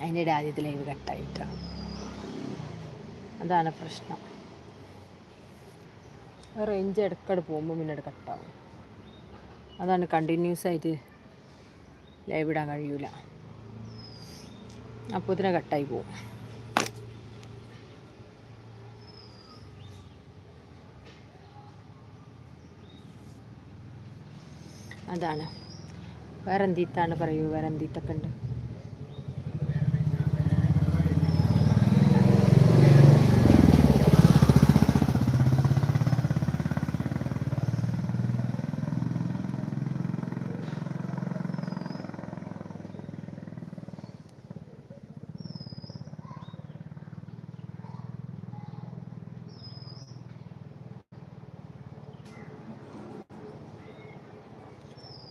അതിന്റെ ആദ്യത്തെ ലൈവ് കട്ടായിട്ടാണ് അതാണ് പ്രശ്നം. റേഞ്ച് ഇടക്കട പോകുമ്പോൾ പിന്നെ കട്ടാവും. അതാണ് കണ്ടിന്യൂസ് ആയിട്ട് ലൈവ് ഇടാൻ കഴിയൂല. അപ്പോൾ ഇതിനെ കട്ടായി പോകും. അതാണ്. വേറെ എന്തീത്താണ് പറയൂ വേറെ എന്തീത്തൊക്കെ ഉണ്ട്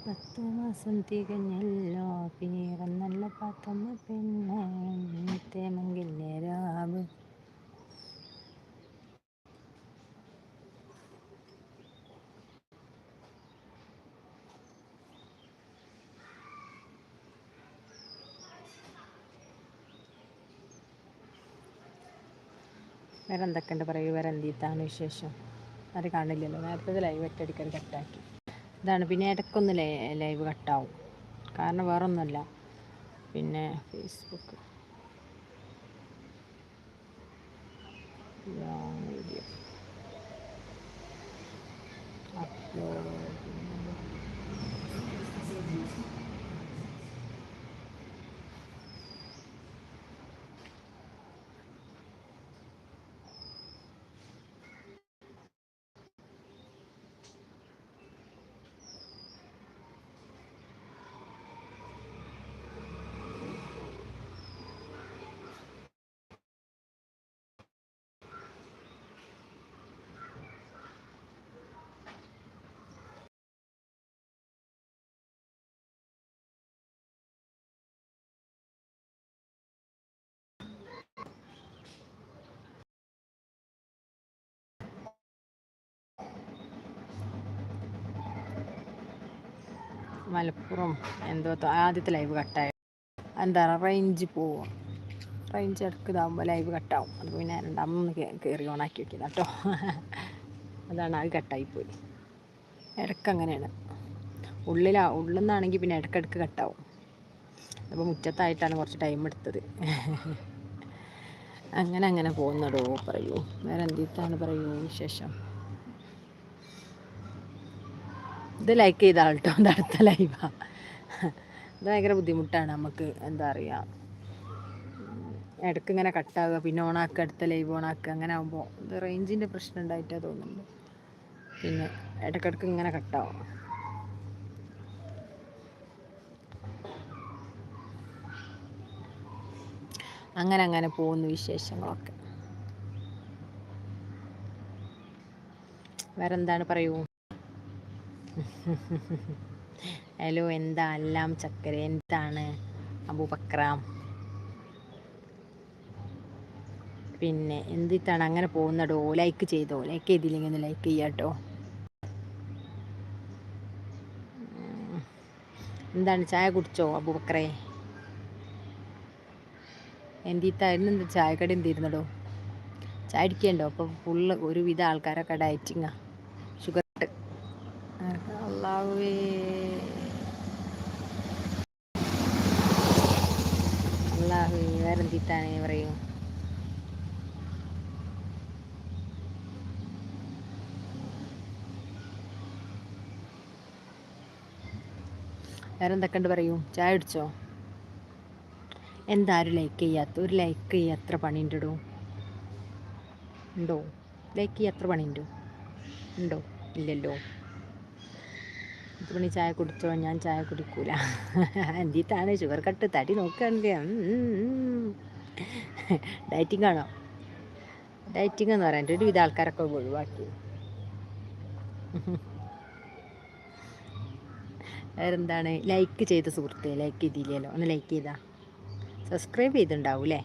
പത്തു മാസം തികഞ്ഞല്ലോ. പീറന്നല്ല പാത്തമ്മ പെണ്ണെ. തേമങ്കില്ലേ രാവ് വേറെ എന്തൊക്കെയുണ്ട് പറയൂ? വേറെ എന്തീത്താണ് വിശേഷം? അത് കാണില്ലല്ലോ. നേരത്തെ ലൈവ് ഒറ്റടിക്കാൻ കട്ടാക്കി ഇതാണ്. പിന്നെ ഇടയ്ക്കൊന്ന് ലൈവ് കട്ടാവും. കാരണം വേറൊന്നുമല്ല. പിന്നെ ഫേസ്ബുക്ക് വീഡിയോ അപ്ലോഡ്. മലപ്പുറം എന്തോ ആദ്യത്തെ ലൈവ് കട്ടായി എന്താ റേഞ്ച് പോവും. റേഞ്ച് ഇടയ്ക്ക് ഇതാകുമ്പോൾ ലൈവ് കട്ടാവും അത് പിന്നെ രണ്ടാമൊന്ന് കയറി ഓണാക്കി വെക്കുന്നത് കേട്ടോ അതാണ് അത് കട്ടായിപ്പോയി ഇടയ്ക്ക് അങ്ങനെയാണ്. ഉള്ളിലാ ഉള്ളിൽ നിന്നാണെങ്കിൽ പിന്നെ ഇടയ്ക്കിടയ്ക്ക് കട്ടാവും അപ്പോൾ മുറ്റത്തായിട്ടാണ് കുറച്ച് ടൈം എടുത്തത്. അങ്ങനെ അങ്ങനെ പോകുന്നടോ പറയൂ. വേറെ എന്തിട്ടാണ് പറയൂ വിശേഷം? ഇത് ലൈക്ക് ചെയ്താൽ കേട്ടോ അടുത്ത ലൈവാ ഇത് ഭയങ്കര ബുദ്ധിമുട്ടാണ് നമുക്ക് എന്താ പറയുക ഇടയ്ക്ക് ഇങ്ങനെ കട്ടാകുക പിന്നെ ഓണാക്കുക അടുത്ത ലൈവ് ഓണാക്കുക അങ്ങനെ ആകുമ്പോൾ ഇത് റേഞ്ചിന്റെ പ്രശ്നം ഉണ്ടായിട്ടാണ് തോന്നുന്നുണ്ട് പിന്നെ ഇടയ്ക്കിടയ്ക്ക് ഇങ്ങനെ കട്ടാവും അങ്ങനെ അങ്ങനെ പോകുന്നു വിശേഷങ്ങളൊക്കെ. വേറെന്താണ് പറയൂ? ഹലോ എന്താ? എല്ലാം ചക്കര. എന്താണ്? അബൂബക്രാം പിന്നെ എന്തിട്ടാണ് അങ്ങനെ പോകുന്നടോ. ലൈക്ക് ചെയ്തോ. ലൈക്ക് ചെയ്തില്ലെങ്കിൽ ഒന്ന് ലൈക്ക് ചെയ്യാട്ടോ എന്താണ്? ചായ കുടിച്ചോ അബൂബക്രേ എന്തിത്തായിരുന്നു എന്താ ചായക്കടി എന്തിരുന്നടോ? ചായ അടിക്കണ്ടോ അപ്പോൾ ഫുള്ള് ഒരുവിധ ആൾക്കാരൊക്കെ ഡയറ്റിങ്ങാ അള്ളാവേ അള്ളാഹു വേറെന്തിട്ടാണ് പറയൂ? വേറെന്തൊക്കെയുണ്ട് പറയൂ? ചായ അടിച്ചോ എന്താ ഒരു ലൈക്ക് ചെയ്യാത്ത? ഒരു ലൈക്ക് ചെയ്യാ എത്ര പണിയുണ്ടോ ഉണ്ടോ? ലൈക്ക് ചെയ്യാ എത്ര പണിയുണ്ടോ ഉണ്ടോ? ഇല്ലല്ലോ. പത്ത് മണി ചായ കുടിച്ചോ? ഞാൻ ചായ കുടിക്കൂല. എന്തിട്ടാണ്? ഷുഗർ കട്ട് തടി നോക്കുകയാണെങ്കിൽ ഡയറ്റിംഗ് ആണോ? ഡയറ്റിംഗ് എന്ന് പറയാൻ ഒരു വിധ ആൾക്കാരൊക്കെ ഒഴിവാക്കി. വേറെന്താണ്? ലൈക്ക് ചെയ്ത സുഹൃത്തെ ലൈക്ക് ചെയ്തില്ലല്ലോ ഒന്ന് ലൈക്ക് ചെയ്താ. സബ്സ്ക്രൈബ് ചെയ്തിട്ടുണ്ടാവും അല്ലേ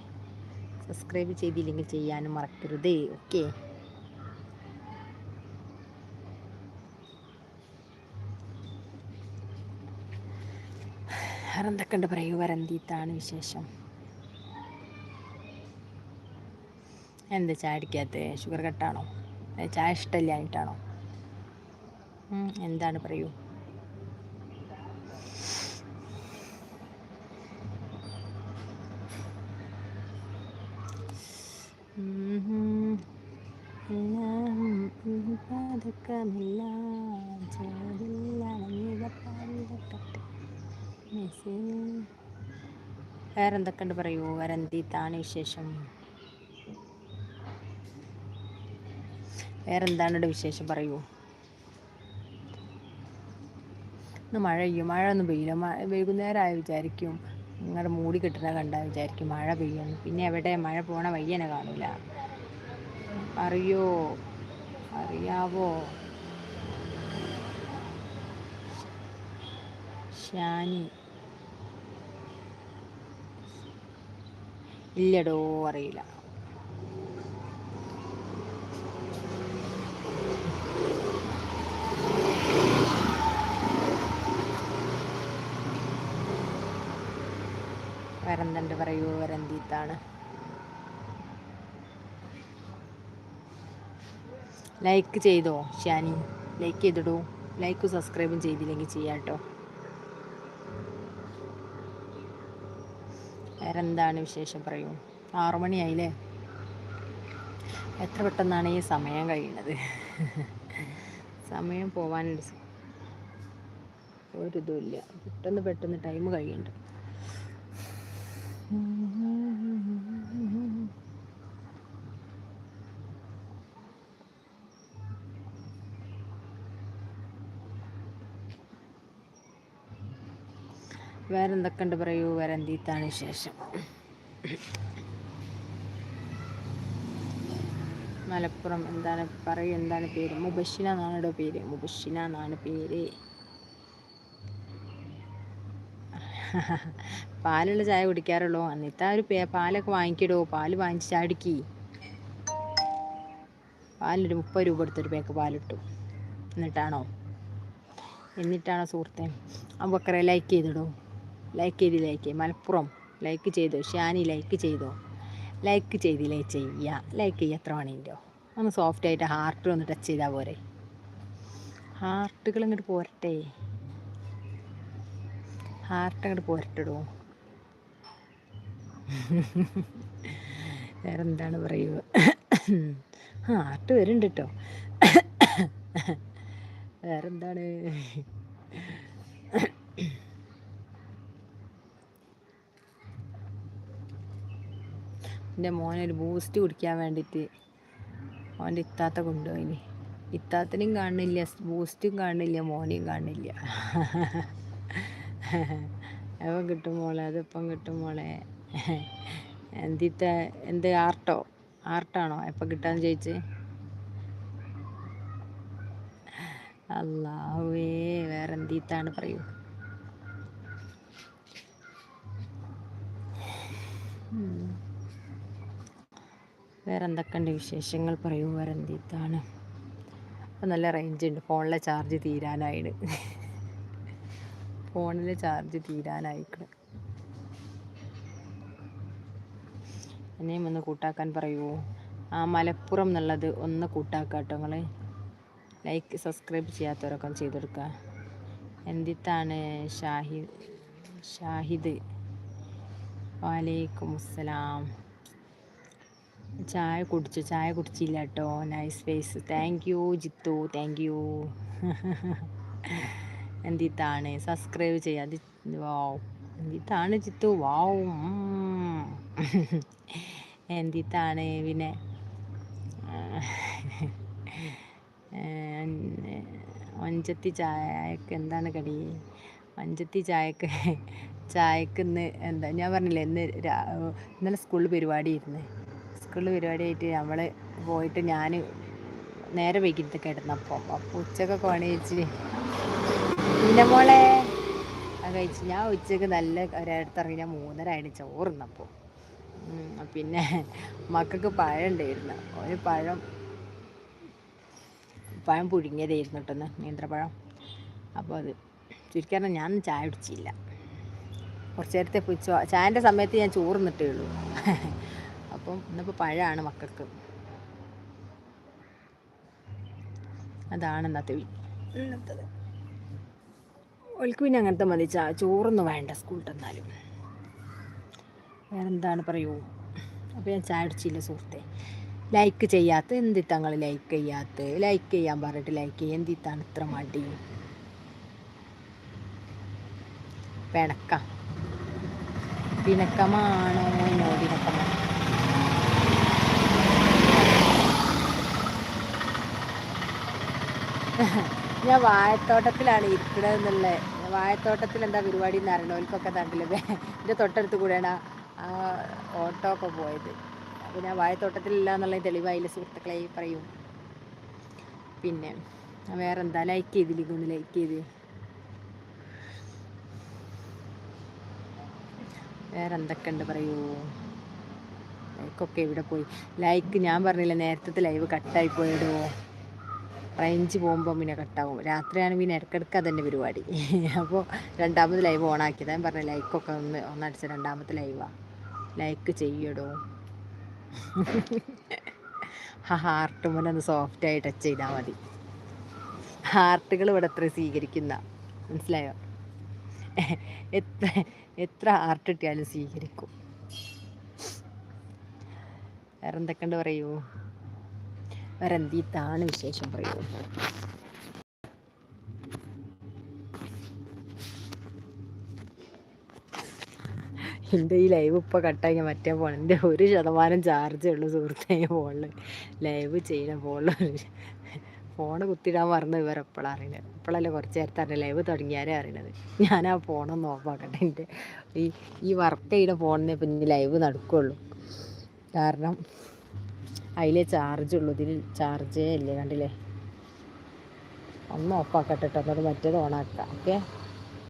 സബ്സ്ക്രൈബ് ചെയ്തില്ലെങ്കിൽ ചെയ്യാനും മറക്കരുത്. ഓക്കെ. വേറെ എന്തൊക്കെയുണ്ട് പറയൂ വരന്തീത്താണ് വിശേഷം. എന്താ ചായ അടിക്കാത്ത ഷുഗർ കട്ടാണോ? ചായ ഇഷ്ടമില്ലായിട്ടാണോ എന്താണ് പറയൂ? വേറെന്തൊക്കെയുണ്ട് പറയൂ? വേറെ എന്താണ് വിശേഷം? വേറെ എന്താണ് വിശേഷം പറയൂ? ഇന്ന് മഴ പെയ്യും. മഴ ഒന്നും പെയ്യില്ല വൈകുന്നേരമായി വിചാരിക്കും. നിങ്ങളുടെ മൂടി കിട്ടുന്ന കണ്ടാൽ വിചാരിക്കും മഴ പെയ്യുന്നു പിന്നെ എവിടെ? മഴ പോണ വയ്യനെ കാണില്ല അറിയോ? അറിയാവോ? ഷാനി ഇല്ലടോ അറിയില്ല. വരന്തണ്ട് പറയൂ വരന്തീത്താണ്. ലൈക്ക് ചെയ്തോ ഷാനി ലൈക്ക് ചെയ്തിടൂ. ലൈക്കും സബ്സ്ക്രൈബും ചെയ്തില്ലെങ്കിൽ ചെയ്യാം കേട്ടോ വേറെ എന്താണ് വിശേഷം പറയൂ? ആറുമണിയായില്ലേ? എത്ര പെട്ടെന്നാണ് ഈ സമയം കഴിയുന്നത്? സമയം പോവാനുണ്ട്. ഒരിതുമില്ല പെട്ടെന്ന് പെട്ടെന്ന് ടൈം കഴിയുന്നുണ്ട് വേറെ എന്തൊക്കെയുണ്ട് പറയൂ വേറെ എന്തീത്താണ് ശേഷം മലപ്പുറം എന്താണ് പറയൂ എന്താണ് പേര്? മുബഷിന എന്നാണ് പേര്? മുബഷിന എന്നാണ് പേര്. പാലുള്ള ചായ കുടിക്കാറുള്ളൂ. അന്നിത്ത ഒരു പാലൊക്കെ വാങ്ങിക്കിടോ. പാൽ വാങ്ങിച്ച് ചാടിക്കി പാലിനൊരു മുപ്പത് രൂപ എടുത്തൊരു പേക്ക് പാലിട്ടു. എന്നിട്ടാണോ? എന്നിട്ടാണോ സുഹൃത്തെ? അമ്പക്കറെ ലൈക്ക് ചെയ്തിടൂ. ലൈക്ക് ചെയ്ത് ലൈക്ക് മലപ്പുറം. ലൈക്ക് ചെയ്തോ? ഷാനി ലൈക്ക് ചെയ്തോ? ലൈക്ക് ചെയ്തില്ലേ ചെയ്യുക ലൈക്ക് ചെയ്യുക എത്ര മണിന്റെയോ ഒന്ന് സോഫ്റ്റ് ആയിട്ട് ഹാർട്ട് ഒന്ന് ടച്ച് ചെയ്താൽ പോരെ. ഹാർട്ടുകൾ ഇങ്ങോട്ട് പോരട്ടെ. ഹാർട്ട് അങ്ങോട്ട് പോരട്ടെടോ. വേറെ എന്താണ് പറയുക? ഹാർട്ട് വരുന്നുണ്ട് കേട്ടോ വേറെന്താണ് എന്റെ മോനൊരു ബൂസ്റ്റ് കുടിക്കാൻ വേണ്ടിയിട്ട് അവന്റെ ഇത്താത്ത കൊണ്ടുപോയിന്. ഇത്താത്തനെയും കാണുന്നില്ല ബൂസ്റ്റും കാണുന്നില്ല മോനെയും കാണുന്നില്ല. അവൻ കിട്ടും മോളെ? അതിപ്പം കിട്ടും മോളെ? എന്തിത്ത എന്ത് ആർട്ടോ? ആർട്ടാണോ? എപ്പം കിട്ടാന്ന് ചോദിച്ച്? അല്ലാവേ വേറെ എന്തിത്താണ് പറയൂ വേറെ എന്തൊക്കെയുണ്ട് വിശേഷങ്ങൾ? പറയൂ വേറെ എന്തിത്താണ് അപ്പം നല്ല റേഞ്ച് ഉണ്ട് ഫോണിലെ ചാർജ് തീരാനായിട്ട് ഫോണിലെ ചാർജ് തീരാനായിക്കണ്. എന്നെയും ഒന്ന് കൂട്ടാക്കാൻ പറയുമോ ആ മലപ്പുറം എന്നുള്ളത് ഒന്ന് കൂട്ടാക്കുക കേട്ടോ നിങ്ങൾ ലൈക്ക് സബ്സ്ക്രൈബ് ചെയ്യാത്തവരൊക്കെ ചെയ്തെടുക്കുക എന്തിത്താണ് ഷാഹിദ് ഷാഹിദ്? വാലേക്കും അസ്സലാം ചായ കുടിച്ചു ചായ കുടിച്ചില്ല കേട്ടോ nice face thank you Jithu. Thank you എന്തിത്താണ്? Subscribe ചെയ്യാതെ വാവ് എന്തിത്താണ് ചിത്തു വാവ് എന്തിത്താണ് പിന്നെ? മഞ്ചത്തി ചായക്ക് എന്താണ് കടി? മഞ്ചത്തി ചായക്ക് ചായക്ക് ഇന്ന് എന്താ? ഞാൻ പറഞ്ഞില്ലേ ഇന്ന് ഇന്നലെ സ്കൂളിൽ പരിപാടി ഇരുന്ന് സ്കൂളിൽ പരിപാടി ആയിട്ട് നമ്മൾ പോയിട്ട് ഞാൻ നേരെ വൈകിട്ട് കിടന്നപ്പം. അപ്പോൾ ഉച്ചക്കൊക്കെ പണി വെച്ച് പിന്നെ മോളെ? അത് കഴിച്ച്. ഞാൻ ഉച്ചയ്ക്ക് നല്ല ഒരിടത്തിറങ്ങി. ഞാൻ മൂന്നര ആയിട്ട് ചോറുന്നപ്പോൾ പിന്നെ മക്കൾക്ക് പഴം ഉണ്ടായിരുന്നു ഒരു പഴം പഴം പുഴുങ്ങിയതായിരുന്നു കേട്ടോ നേന്ത്രപ്പഴം. അപ്പോൾ അത് ചുരുക്കി ഞാൻ ചായ കുടിച്ചില്ല. കുറച്ച് നേരത്തെ ചായന്റെ സമയത്ത് ഞാൻ ചോറ് നിട്ടേ ഉള്ളൂ. അപ്പം ഇന്നിപ്പോൾ പഴമാണ് മക്കൾക്ക്. അതാണ് ഇന്നത്തെ ഇന്നത്തത്. ഓൾക്ക് പിന്നെ അങ്ങനത്തെ മതി. ചാ ചോറൊന്നും വേണ്ട സ്കൂൾ തന്നാലും. വേറെന്താണ് പറയൂ? അപ്പോൾ ഞാൻ ചായ അടിച്ചില്ല സുഹൃത്തെ. ലൈക്ക് ചെയ്യാത്ത എന്തിത്തങ്ങൾ ലൈക്ക് ചെയ്യാത്ത? ലൈക്ക് ചെയ്യാൻ പറഞ്ഞിട്ട് ലൈക്ക് ചെയ്യുക എന്തിത്താണ് ഇത്ര മടി? പിണക്ക. പിണക്കമാണോ? നോടിനക്കമാണോ ഞാൻ വാഴത്തോട്ടത്തിലാണ് ഇരിക്കുന്നത് എന്നുള്ളത് വാഴത്തോട്ടത്തിൽ എന്താ പരിപാടി എന്ന് അറിയണവർക്കൊക്കെ തണ്ടില്ലേ എന്റെ തൊട്ടടുത്ത് കൂടെയാണ് ഓട്ടോ ഒക്കെ പോയത്. അപ്പോൾ ഞാൻ വാഴത്തോട്ടത്തിലില്ല എന്നുള്ള തെളിവായില്ല സുഹൃത്തുക്കളെ പറയും. പിന്നെ വേറെ എന്താ ലൈക്ക് ചെയ്തില്ലെങ്കിൽ ഒന്ന് ലൈക്ക് ചെയ്ത്. വേറെ എന്തൊക്കെ ഉണ്ട് പറയൂ ലൈക്കൊക്കെ ഇവിടെ പോയി? ലൈക്ക് ഞാൻ പറഞ്ഞില്ല നേരത്തെ ലൈവ് കട്ടായി പോയിടുമോ റേഞ്ച് പോകുമ്പോൾ പിന്നെ കട്ടാവും. രാത്രിയാണ് പിന്നെ ഇടയ്ക്കിടയ്ക്ക് അതന്നെ പരിപാടി. അപ്പോൾ രണ്ടാമത് ലൈവ് ഓൺ ആക്കിയതാ. ഞാൻ പറഞ്ഞ ലൈക്കൊക്കെ ഒന്ന് ഒന്നടിച്ച രണ്ടാമത്തെ ലൈവാണ് ലൈക്ക് ചെയ്യടോ. ആ ഹാർട്ട് മുന്നേ ഒന്ന് സോഫ്റ്റായി ടച്ച് ചെയ്താൽ മതി. ഹാർട്ടുകൾ ഇവിടെ എത്ര സ്വീകരിക്കുന്ന. മനസ്സിലായോ? എത്ര എത്ര ഹാർട്ട് കിട്ടിയാലും സ്വീകരിക്കും. വേറെ എന്തൊക്കെയുണ്ട് പറയൂ? എന്താണ് വിശേഷം പറയുന്നത്. എന്റെ ഈ ലൈവ് ഇപ്പോൾ കട്ടാക്കി മറ്റേ ഫോൺ എന്റെ ഒരു ശതമാനം ചാർജേ ഉള്ളൂ സുഹൃത്തേ ഫോണിൽ ലൈവ് ചെയ്യുന്ന ഫോണിൽ ഫോൺ കുത്തിടാൻ മറന്ന് ഇവരെപ്പോഴാണ് അറിയണത്. ഇപ്പോഴല്ലേ കുറച്ച് നേരത്തെ അറിഞ്ഞത് ലൈവ് തുടങ്ങിയാലേ അറിയണത്. ഞാൻ ആ ഫോണൊന്ന് ഓഫാക്കട്ടെ എന്റെ ഈ ഈ വർക്ക് ചെയ്യുന്ന ഫോണിനെ പിന്നെ ലൈവ് നടക്കുകയുള്ളൂ കാരണം അതിലേ ചാർജ് ഉള്ളൂ. ഇതിൽ ചാർജേ ഇല്ല കണ്ടില്ലേ? ഒന്ന് ഓഫാക്കട്ടെ കേട്ടോ എന്നിട്ട് മറ്റേത് ഓണാക്കാം ഓക്കെ